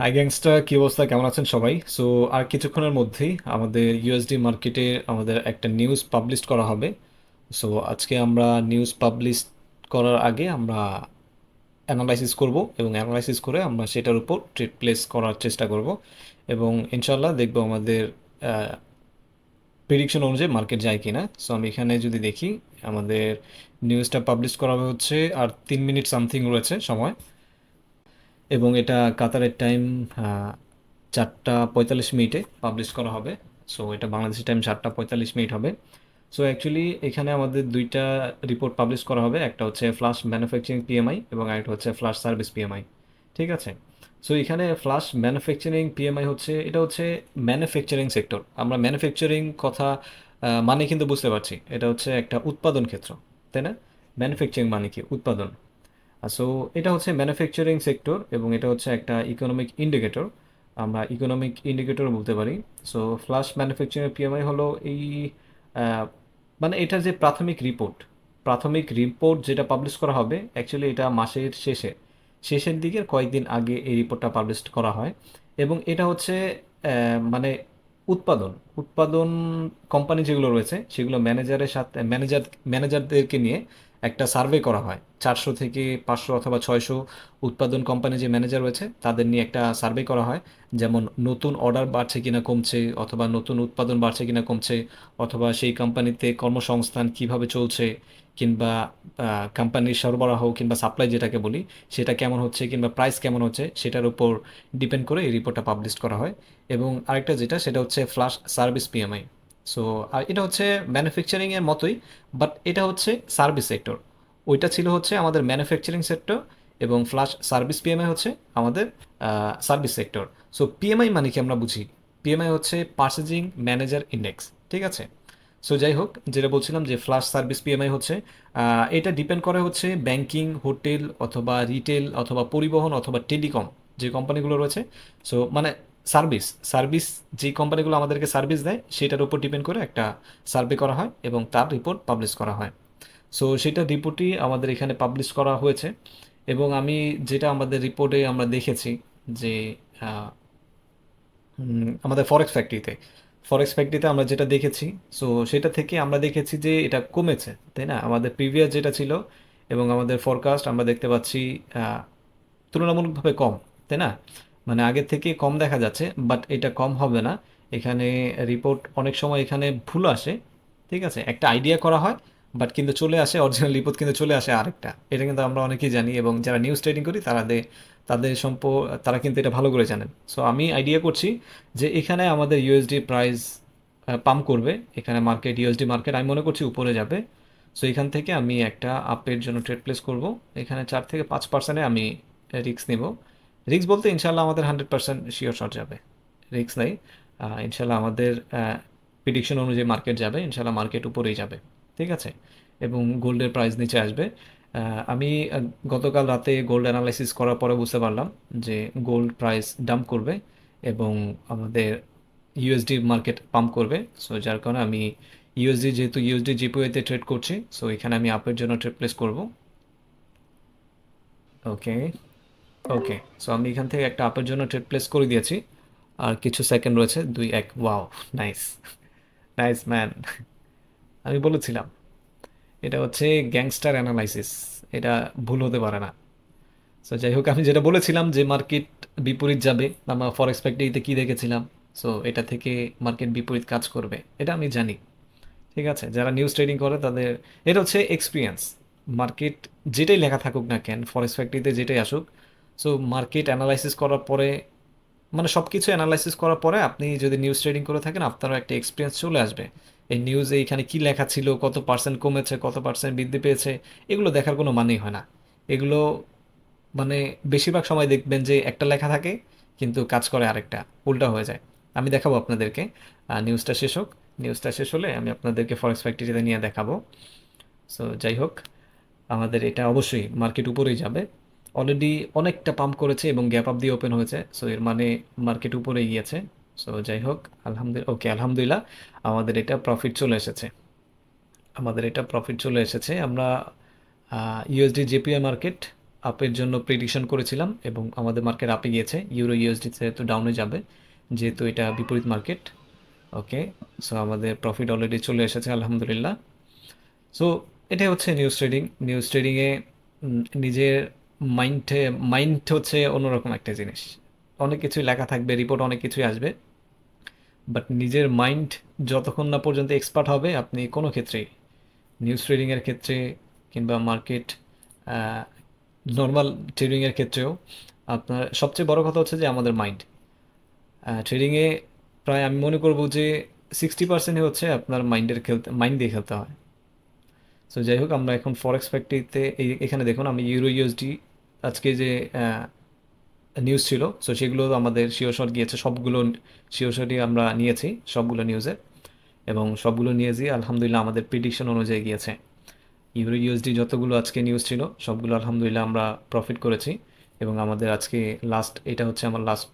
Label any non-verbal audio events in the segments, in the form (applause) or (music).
High gangster কি অবস্থা? কেমন আছেন সবাই? সো আর কিছুক্ষণের মধ্যেই আমাদের ইউএসডি মার্কেটে আমাদের একটা নিউজ পাবলিশ করা হবে। সো আজকে আমরা নিউজ পাবলিশ করার আগে আমরা অ্যানালাইসিস করব এবং অ্যানালাইসিস করে আমরা সেটার উপর ট্রেড প্লেস করার চেষ্টা করব এবং ইনশাল্লাহ দেখব আমাদের প্রিডিকশন অনুযায়ী মার্কেট যায় কিনা। সো আমি এখানে যদি দেখি, আমাদের নিউজটা পাবলিশ করা হচ্ছে আর তিন মিনিট সামথিং রয়েছে সময়। এবং এটা কাতারের টাইম চারটা পঁয়তাল্লিশ মিনিটে পাবলিশ করা হবে। সো এটা বাংলাদেশের টাইম চারটা পঁয়তাল্লিশ মিনিট হবে। সো অ্যাকচুয়ালি এখানে আমাদের দুইটা রিপোর্ট পাবলিশ করা হবে। একটা হচ্ছে ফ্লাশ ম্যানুফ্যাকচারিং পিএমআই এবং আরেকটা হচ্ছে ফ্লাশ সার্ভিস পিএমআই ঠিক আছে? সো এখানে ফ্লাশ ম্যানুফ্যাকচারিং পিএমআই হচ্ছে, এটা হচ্ছে ম্যানুফ্যাকচারিং সেক্টর আমরা ম্যানুফ্যাকচারিং কথা মানে কিন্তু বুঝতে পারছি। এটা হচ্ছে একটা উৎপাদন ক্ষেত্র, তাই না? ম্যানুফ্যাকচারিং মানে কি? উৎপাদন। সো এটা হচ্ছে ম্যানুফ্যাকচারিং সেক্টর এবং এটা হচ্ছে একটা ইকোনমিক ইন্ডিকেটর আমরা ইকোনমিক ইন্ডিকেটর বলতে পারি। সো ফ্লাশ ম্যানুফ্যাকচারিং পিএমআই হলো এই মানে এটার যে প্রাথমিক রিপোর্ট প্রাথমিক রিপোর্ট যেটা পাবলিশ করা হবে অ্যাকচুয়ালি এটা মাসের শেষে। শেষের দিকের কয়েকদিন আগে এই রিপোর্টটা পাবলিশ করা হয় এবং এটা হচ্ছে মানে উৎপাদন উৎপাদন কোম্পানি যেগুলো রয়েছে, সেগুলো ম্যানেজারের সাথে ম্যানেজার ম্যানেজারদেরকে নিয়ে একটা সার্ভে করা হয়। চারশো থেকে পাঁচশো অথবা ছয়শো উৎপাদন কোম্পানি যে ম্যানেজার রয়েছে, তাদের নিয়ে একটা সার্ভে করা হয়। যেমন, নতুন অর্ডার বাড়ছে কিনা কমছে, অথবা নতুন উৎপাদন বাড়ছে কিনা কমছে, অথবা সেই কোম্পানিতে কর্মসংস্থান কীভাবে চলছে, কিংবা কোম্পানির সরবরাহ কিংবা সাপ্লাই যেটাকে বলি, সেটা কেমন হচ্ছে কিংবা প্রাইস কেমন হচ্ছে, সেটার উপর ডিপেন্ড করে এই রিপোর্টটা পাবলিশ করা হয়। এবং আরেকটা যেটা, সেটা হচ্ছে ফ্লাশ সার্ভিস পিএমআই। সো এটা হচ্ছে ম্যানুফ্যাকচারিংয়ের মতোই বাট এটা হচ্ছে সার্ভিস সেক্টর ওইটা ছিল হচ্ছে আমাদের ম্যানুফ্যাকচারিং সেক্টর এবং ফ্লাশ সার্ভিস পিএমআই হচ্ছে আমাদের সার্ভিস সেক্টর সো পিএমআই মানে কি আমরা বুঝি? পিএমআই হচ্ছে পার্সেজিং ম্যানেজার ইন্ডেক্স ঠিক আছে? সো যাই হোক, যেটা বলছিলাম যে ফ্লাশ সার্ভিস পিএমআই হচ্ছে এটা ডিপেন্ড করে হচ্ছে ব্যাংকিং হোটেল অথবা রিটেল অথবা পরিবহন অথবা টেলিকম যে কোম্পানিগুলো রয়েছে। সো মানে সার্ভিস সার্ভিস যে কোম্পানিগুলো আমাদেরকে সার্ভিস দেয়, সেটার উপর ডিপেন্ড করে একটা সার্ভে করা হয় এবং তার রিপোর্ট পাবলিশ করা হয়। সো, সেটা রিপোর্টই আমাদের এখানে পাবলিশ করা হয়েছে এবং আমি যেটা আমাদের রিপোর্টে আমরা দেখেছি যে আমাদের ফরেক্স ফ্যাক্টরিতে ফরেক্স ফ্যাক্টরিতে আমরা যেটা দেখেছি, সো, সেটা থেকে আমরা দেখেছি যে এটা কমেছে, তাই না? আমাদের প্রিভিয়াস যেটা ছিল এবং আমাদের ফরকাস্ট আমরা দেখতে পাচ্ছি তুলনামূলকভাবে কম, তাই না? মানে আগের থেকে কম দেখা যাচ্ছে বাট এটা কম হবে না। এখানে রিপোর্ট অনেক সময় এখানে ভুল আসে, ঠিক আছে? একটা আইডিয়া করা হয় বাট কিন্তু চলে আসে অরিজিনাল রিপোর্ট কিন্তু চলে আসে আরেকটা। এটা কিন্তু আমরা অনেকেই জানি এবং যারা নিউজ ট্রেডিং করি, তারা তাদের সম্প তারা কিন্তু এটা ভালো করে জানেন। সো আমি আইডিয়া করছি যে এখানে আমাদের ইউএসডি প্রাইস পাম্প করবে। এখানে মার্কেট ইউএসডি মার্কেট আমি মনে করছি উপরে যাবে। সো এখান থেকে আমি একটা আপের জন্য ট্রেড প্লেস করব। এখানে চার থেকে পাঁচ পার্সেন্টে আমি রিস্ক নেব। রিস্ক বলতে ইনশাল্লাহ আমাদের হান্ড্রেড পার্সেন্ট শিওর শট যাবে। রিস্ক নাই। ইনশাল্লাহ আমাদের প্রিডিকশন অনুযায়ী মার্কেট যাবে। ইনশাল্লাহ মার্কেট উপরেই যাবে। ঠিক আছে? এবং গোল্ডের প্রাইস নিচে আসবে। আমি গতকাল রাতে গোল্ড অ্যানালাইসিস করার পরে বুঝতে পারলাম যে গোল্ড প্রাইস ডাম্প করবে এবং আমাদের ইউএসডি মার্কেট পাম্প করবে। সো যার কারণে আমি ইউএসডি যেহেতু ইউএসডি জিপিওতে ট্রেড করছি সো এখানে আমি আপের জন্য ট্রেড প্লেস করব। ওকে ওকে সো আমি এখান থেকে একটা আপের জন্য ট্রেড প্লেস করে দিয়েছি। আর কিছু সেকেন্ড রয়েছে, দুই, এক ওয়াও নাইস নাইস ম্যান আমি বলেছিলাম, এটা হচ্ছে গ্যাংস্টার অ্যানালাইসিস এটা ভুল হতে পারে না। সো যাই হোক, আমি যেটা বলেছিলাম যে মার্কেট বিপরীত যাবে আমরা ফর এক্সপেক্টেইতে কী দেখেছিলাম সো এটা থেকে মার্কেট বিপরীত কাজ করবে, এটা আমি জানি। ঠিক আছে, যারা নিউজ ট্রেডিং করে তাদের, এটা হচ্ছে এক্সপিরিয়েন্স মার্কেট যেটাই লেখা থাকুক না কেন ফরেক্স ফ্যাক্টরিতে যেটাই আসুক সো মার্কেট অ্যানালাইসিস করার পরে মানে সব কিছু অ্যানালাইসিস করার পরে আপনি যদি নিউজ ট্রেডিং করে থাকেন, আপনারও একটা এক্সপিরিয়েন্স চলে আসবে। এই নিউজে এখানে কি লেখা ছিল, কত পার্সেন্ট কমেছে, কত পার্সেন্ট বৃদ্ধি পেয়েছে, এগুলো দেখার কোনো মানেই হয় না। এগুলো মানে বেশিরভাগ সময় দেখবেন যে একটা লেখা থাকে, কিন্তু কাজ করে আরেকটা, উল্টা হয়ে যায়। আমি দেখাবো আপনাদেরকে। নিউজটা শেষ হোক। নিউজটা শেষ হলে আমি আপনাদেরকে ফরেক্স ফ্যাক্টরিতে নিয়ে দেখাবো। সো যাই হোক, আমাদের এটা অবশ্যই মার্কেট উপরেই যাবে। অলরেডি অনেকটা পাম্প করেছে এবং গ্যাপ আপ দিয়ে ওপেন হয়েছে। সো এর মানে মার্কেট উপরে গিয়েছে। সো যাই হোক আলহামদুলিল্লাহ ওকে আলহামদুলিল্লাহ, আমাদের এটা প্রফিট চলে এসেছে। আমাদের এটা প্রফিট চলে এসেছে। আমরা ইউএসডি জেপিআই মার্কেট আপের জন্য প্রেডিকশন করেছিলাম এবং আমাদের মার্কেট আপে গিয়েছে। ইউরো ইউএসডিতে তো ডাউনে যাবে, যেহেতু এটা বিপরীত মার্কেট ওকে সো আমাদের প্রফিট অলরেডি চলে এসেছে, আলহামদুলিল্লাহ। সো এটাই হচ্ছে নিউজ ট্রেডিং নিউজ ট্রেডিংয়ে নিজের মাইন্ডে, মাইন্ড হচ্ছে অন্যরকম একটা জিনিস। অনেক কিছুই লেখা থাকবে রিপোর্ট অনেক কিছুই আসবে। বাট নিজের মাইন্ড যতক্ষণ না পর্যন্ত এক্সপার্ট হবে, আপনি কোনো ক্ষেত্রেই নিউজ ট্রেডিংয়ের ক্ষেত্রে কিংবা মার্কেট নর্মাল ট্রেডিংয়ের ক্ষেত্রেও আপনার সবচেয়ে বড় কথা হচ্ছে যে আমাদের মাইন্ড। ট্রেডিংয়ে প্রায় আমি মনে করব যে সিক্সটি পার্সেন্টই হচ্ছে আপনার মাইন্ডের খেলতে, মাইন্ড দিয়ে খেলতে হয়। সো যাই হোক, আমরা এখন ফরেক্স ফ্যাক্টরিতে এই, এখানে দেখুন, আমি ইউরো ইউএসডি আজকে যে নিউজ ছিল সো সেগুলো আমাদের শিওশট গিয়েছে। সবগুলো শিওশটই আমরা নিয়েছি, সবগুলো নিউজে এবং সবগুলো নিউজই আলহামদুলিল্লাহ আমাদের প্রিডিকশন অনুযায়ী গিয়েছে। ইউরো ইউএসডি যতগুলো আজকে নিউজ ছিল, সবগুলো আলহামদুলিল্লাহ আমরা প্রফিট করেছি। এবং আমাদের আজকে লাস্ট এটা হচ্ছে আমার লাস্ট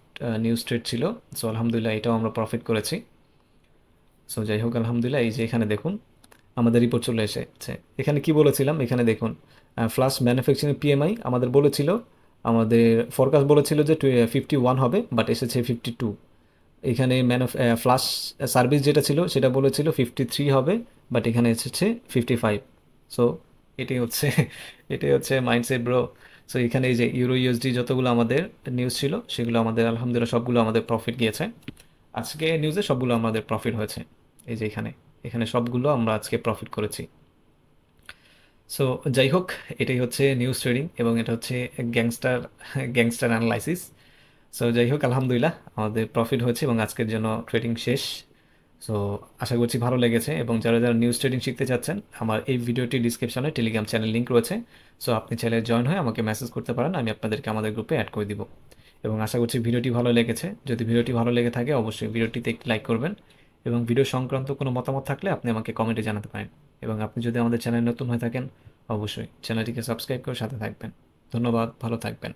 নিউজ ট্রেড ছিল। সো আলহামদুলিল্লাহ এটাও আমরা প্রফিট করেছি। সো যাই হোক, আলহামদুলিল্লাহ, এই যে এখানে দেখুন, আমাদের রিপোর্ট চলে এসেছে। এখানে কি বলেছিলাম? এখানে দেখুন ফ্লাশ ম্যানুফ্যাকচারিং পিএমআই আমাদের বলেছিল, আমাদের ফরকাস্ট বলেছিল যে ফিফটি ওয়ান হবে বাট এসেছে ফিফটি টু এখানে ম্যানুফ ফ্লাশ সার্ভিস যেটা ছিল সেটা বলেছিল ফিফটি থ্রি হবে বাট এখানে এসেছে ফিফটি ফাইভ সো এটাই হচ্ছে (laughs) এটাই হচ্ছে মাইন্ডসেট ব্রো সো এখানে এই যে ইউরো ইউএসডি যতগুলো আমাদের নিউজ ছিল, সেগুলো আমাদের আলহামদুলিল্লাহ সবগুলো আমাদের প্রফিট গিয়েছে। আজকে নিউজে সবগুলো আমাদের প্রফিট হয়েছে। এই যে এখানে এখানে সবগুলো আমরা আজকে প্রফিট করেছি। সো যাই হোক এটাই হচ্ছে নিউজ ট্রেডিং এবং এটা হচ্ছে গ্যাংস্টার গ্যাংস্টার অ্যানালাইসিস সো যাই হোক আলহামদুলিল্লাহ, আমাদের প্রফিট হয়েছে এবং আজকের জন্য ট্রেডিং শেষ। সো আশা করছি ভালো লেগেছে এবং যারা যারা নিউজ ট্রেডিং শিখতে চাচ্ছেন, আমার এই ভিডিওটি ডিসক্রিপশনে টেলিগ্রাম চ্যানেল লিঙ্ক রয়েছে। সো আপনি চ্যানেলে জয়েন হয়ে আমাকে মেসেজ করতে পারেন, আমি আপনাদেরকে আমাদের গ্রুপে অ্যাড করে দিব। এবং আশা করছি ভিডিওটি ভালো লেগেছে। যদি ভিডিওটি ভালো লেগে থাকে, অবশ্যই ভিডিওটিতে একটি লাইক করবেন এবং ভিডিও সংক্রান্ত কোনো মতামত থাকলে আপনি আমাকে কমেন্টে জানাতে পারেন। এবং আপনি যদি আমাদের চ্যানেল নতুন হয়ে থাকেন, অবশ্যই চ্যানেলটিকে সাবস্ক্রাইব করে সাথে থাকবেন। ধন্যবাদ, ভালো থাকবেন।